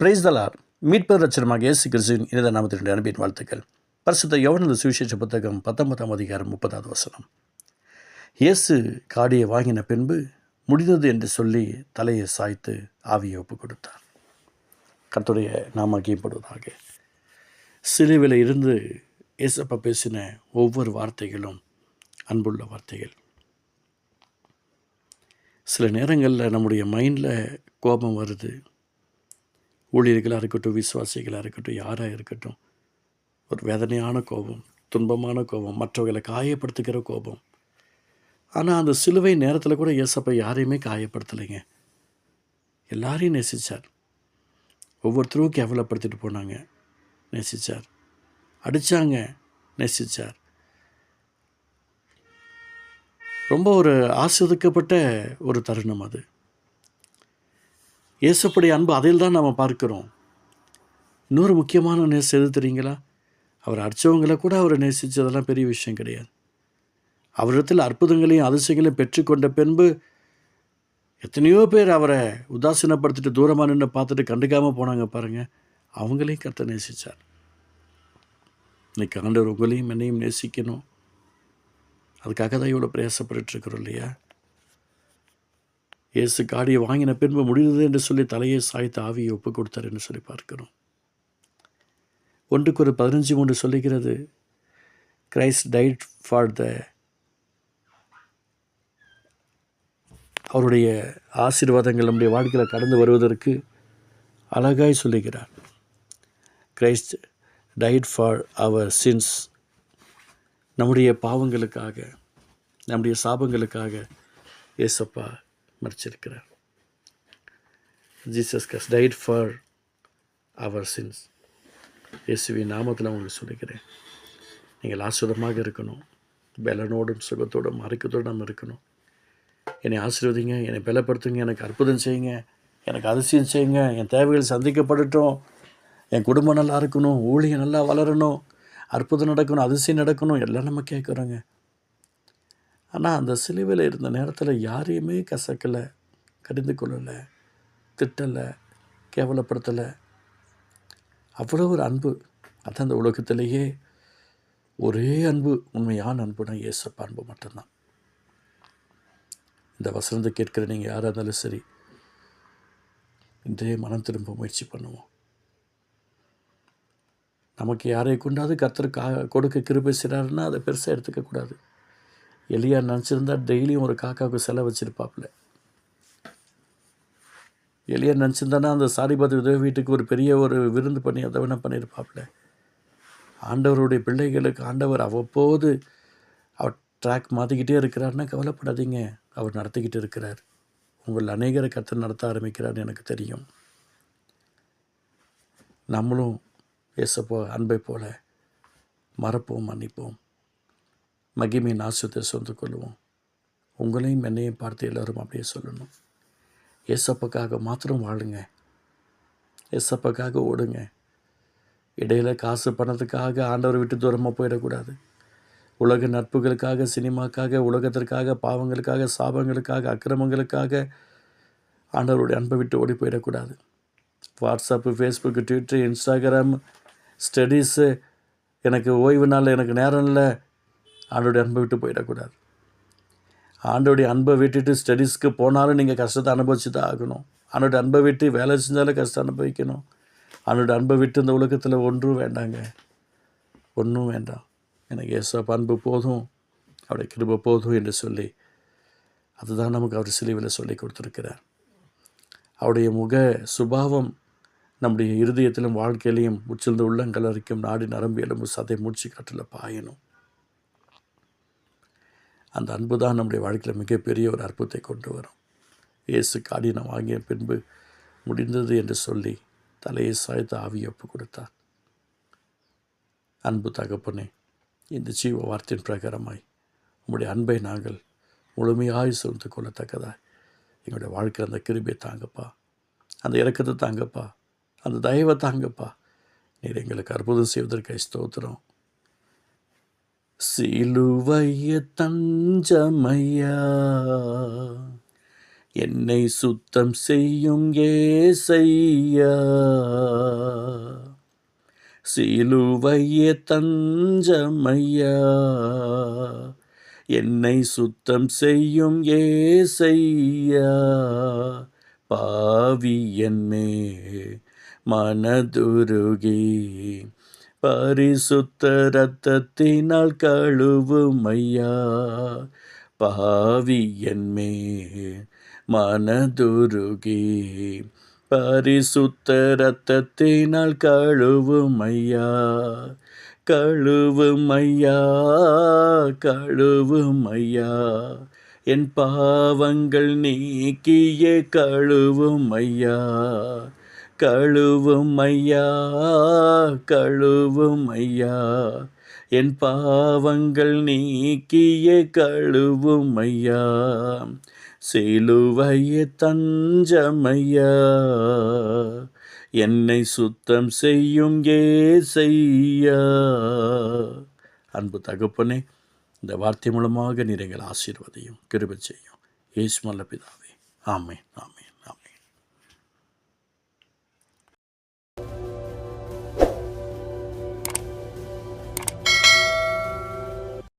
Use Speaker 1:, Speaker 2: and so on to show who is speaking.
Speaker 1: Price தலார் மீட்பர் ரச்சனமாக இயேசு கிறிஸ்துவின் இனித நாமத்தினுடைய அனுப்பின் வாழ்த்துக்கள். பரிசுத்த யோவனது சுவிசேஷ புத்தகம் பத்தொன்பதாம் அதிகாரம் முப்பதாவது வசனம். இயேசு காடியை வாங்கின பின்பு முடிந்தது என்று சொல்லி தலையை சாய்த்து ஆவியை ஒப்பு கொடுத்தார் கத்துடைய நாம சிலுவில் இருந்து இயேசப்பா பேசின ஒவ்வொரு வார்த்தைகளும் அன்புள்ள வார்த்தைகள். சில நேரங்களில் நம்முடைய மைண்டில் கோபம் வருது. ஊழியர்களாக இருக்கட்டும் விசுவாசிகளாக இருக்கட்டும் யாராக இருக்கட்டும் ஒரு வேதனையான கோபம் துன்பமான கோபம் மற்றவர்களை காயப்படுத்துகிற கோபம். ஆனால் அந்த சிலுவை நேரத்தில் கூட இயேசப்பை யாரையுமே காயப்படுத்தலைங்க. எல்லாரையும் நேசித்தார் ஒவ்வொருத்தரும் கேவலப்படுத்திட்டு போனாங்க. நேசித்தார் அடித்தாங்க நேசித்தார் ரொம்ப ஒரு ஆஸ்வதிக்கப்பட்ட ஒரு தருணம் அது. இயேசுப்படைய அன்பு அதில் தான் நம்ம பார்க்கிறோம். இன்னொரு முக்கியமான நேசம் எது தெரியுங்களா? அவர் அடித்தவங்களை கூட அவரை நேசித்ததெல்லாம் பெரிய விஷயம் கிடையாது. அவரிடத்தில் அற்புதங்களையும் அதிசயங்களையும் பெற்றுக்கொண்ட பின்பு எத்தனையோ பேர் அவரை உதாசீனப்படுத்திட்டு தூரமாக நின்று பார்த்துட்டு கண்டுக்காமல் போனாங்க பாருங்கள் அவங்களையும் கத்த நேசித்தார் இன்னைக்கு ஆண்டவர் உங்களையும் என்னையும் நேசிக்கணும். அதுக்காக தான் இவ்வளோ பிரயாசப்பட்டுருக்குறோம் இல்லையா? இயேசு காடியை வாங்கின பின்பு முடிந்தது என்று சொல்லி தலையை சாய்த்து ஆவியை ஒப்புக் கொடுத்தார் என்று சொல்லி பார்க்கிறோம். ஒன்றுக்கு ஒரு பதினஞ்சு மூன்று சொல்லுகிறது கிரைஸ்ட் டைட் ஃபார் த அவருடைய ஆசீர்வாதங்கள் நம்முடைய வாழ்க்கையில் கடந்து வருவதற்கு அழகாய் சொல்லுகிறார். Christ died for our sins நம்முடைய பாவங்களுக்காக நம்முடைய சாபங்களுக்காக ஏசப்பா மறைச்சிருக்கிறார் ஜீசஸ் கஸ் டைட் ஃபார் அவர் சின்ஸ் இயேசுவி நாமத்தில் உங்களுக்கு சொல்லிக்கிறேன் நீங்கள் ஆசுரமாக இருக்கணும். பலனோடும் சுகத்தோடும் அரைக்கத்தோடும் நம்ம இருக்கணும். என்னை ஆசீர்வதிங்க என்னை பலப்படுத்துங்க எனக்கு அற்புதம் செய்யுங்க எனக்கு அதிசயம் செய்யுங்க என் தேவைகள் சந்திக்கப்படட்டும். என் குடும்பம் நல்லா இருக்கணும் ஊழியம் நல்லா வளரணும் அற்புதம் நடக்கணும் அதிசயம் நடக்கணும் எல்லாம் நம்ம கேட்குறோங்க. ஆனால் அந்த சிலுவையில் இருந்த நேரத்தில் யாரையுமே கசக்கலை கடிந்து கொள்ளலை திட்டலை கேவலப்படுத்தலை. அவ்வளோ ஒரு அன்பு. அதான் அந்த உலகத்திலேயே ஒரே அன்பு உண்மையான அன்புனா ஏசப்ப அன்பு மட்டும்தான். இந்த வசனத்தை கேட்குற நீங்கள் யாராக இருந்தாலும் சரி இன்றைய மனம் திரும்ப முயற்சி பண்ணுவோம். நமக்கு யாரை கொண்டாவது கர்த்தர் கா கொடுக்க கிருபை செய்கிறாருன்னா அதை பெருசாக எடுத்துக்கக்கூடாது எலியா நினச்சிருந்தா டெய்லியும் ஒரு காக்காவுக்கு செலவு வச்சுருப்பாப்புல. எலியா நினச்சிருந்தானா அந்த சாரிபாத் உதவி வீட்டுக்கு ஒரு பெரிய ஒரு விருந்து பண்ணி அதை வேணால் பண்ணியிருப்பாப்புல ஆண்டவருடைய பிள்ளைகளுக்கு ஆண்டவர் அவ்வப்போது அவர் ட்ராக் மாற்றிக்கிட்டே இருக்கிறாருன்னா கவலைப்படாதீங்க. அவர் நடத்திக்கிட்டு இருக்கிறார். உங்கள் அநேகரை கற்று நடத்த ஆரம்பிக்கிறார்னு எனக்கு தெரியும். நம்மளும் ஏசப்போ அன்பை போல மறப்போம் மன்னிப்போம். மகிமையின் ஆசியத்தை சொந்து கொள்வோம் உங்களையும் என்னையும் பார்த்து எல்லோரும் அப்படியே சொல்லணும். ஏசப்பக்காக மாத்திரம் வாழுங்க. ஏசப்பக்காக ஓடுங்க. இடையில் காசு பணத்துக்காக ஆண்டவர் விட்டு தூரமாக போயிடக்கூடாது. உலக நட்புகளுக்காக சினிமாக்காக உலகத்திற்காக பாவங்களுக்காக சாபங்களுக்காக அக்கிரமங்களுக்காக ஆண்டவருடைய அன்பை விட்டு ஓடி போயிடக்கூடாது. WhatsApp Facebook Twitter Instagram studies எனக்கு ஓய்வு நாள் எனக்கு நேரம் இல்லை. ஆண்டோடைய அன்பை விட்டு போயிடக்கூடாது. ஆண்டோடைய அன்பை விட்டுட்டு ஸ்டடீஸ்க்கு போனாலும் நீங்கள் கஷ்டத்தை அனுபவிச்சு தான் ஆகணும். ஆண்டோடைய அன்பை விட்டு வேலை செஞ்சாலும் கஷ்டம் அனுபவிக்கணும். ஆண்டோடைய அன்பை விட்டு இந்த உலகத்தில் ஒன்றும் வேண்டாங்க. ஒன்றும் வேண்டாம். எனக்கு ஏசப் அன்பு போதும் அவருடைய கிருப போதும் என்று சொல்லி அதுதான் நமக்கு அவர் சிலுவையில் சொல்லி கொடுத்துருக்கிறார். அவருடைய முக சுபாவம் நம்முடைய இருதயத்திலும் வாழ்க்கையிலையும் உச்சிருந்த உள்ளங்கள் வரைக்கும் நாடி நரம்பு எலும்பு சதை மூச்சு காற்றில் பாயணும். அந்த அன்பு தான் நம்முடைய வாழ்க்கையில் மிகப்பெரிய ஒரு அற்புதத்தை கொண்டு வரும். இயேசு காடினம் வாங்கிய பின்பு முடிந்தது என்று சொல்லி தலையை சாய்த்து ஆவியை ஒப்பு கொடுத்தார். அன்பு தகப்பனே இந்த ஜீவ வார்த்தையின் பிரகாரமாய் உங்களுடைய அன்பை நாங்கள் முழுமையாக சுமந்து கொள்ளத்தக்கதா எங்களுடைய வாழ்க்கையில் அந்த கிருபியை தாங்கப்பா. அந்த இறக்கத்தை தாங்கப்பா. அந்த தயவை தாங்கப்பா. நீர் எங்களுக்கு அற்புதம் செய்வதற்கு ஸ்தோத்திரம். சிலுவைய தஞ்சமையா? என்னை சுத்தம் செய்யும் ஏசையா? சிலுவைய தஞ்சமையா? என்னை சுத்தம் செய்யும் ஏசையா? பாவி என்மே மனதுருகி பரிசுத்த ரத்தத்தினால் கழுவுமையா? பாவி என்மே மனதுருகி பரிசுத்த ரத்தத்தினால் கழுவுமையா? கழுவும் ஐயா என் பாவங்கள் நீக்கியே கழுவும் ஐயா கழுவும் ஐயா கழுவும் ஐயா என் பாவங்கள் நீக்கிய கழுவும் ஐயா சிலுவைய தஞ்சமையா. என்னை சுத்தம் செய்யும் ஏசையா. அன்பு தகப்பனே இந்த வார்த்தை மூலமாக நீர் எங்கள் ஆசீர்வதையும் கிருப செய்யும். ஏசுமல்ல பிதாவே ஆமே ஆமே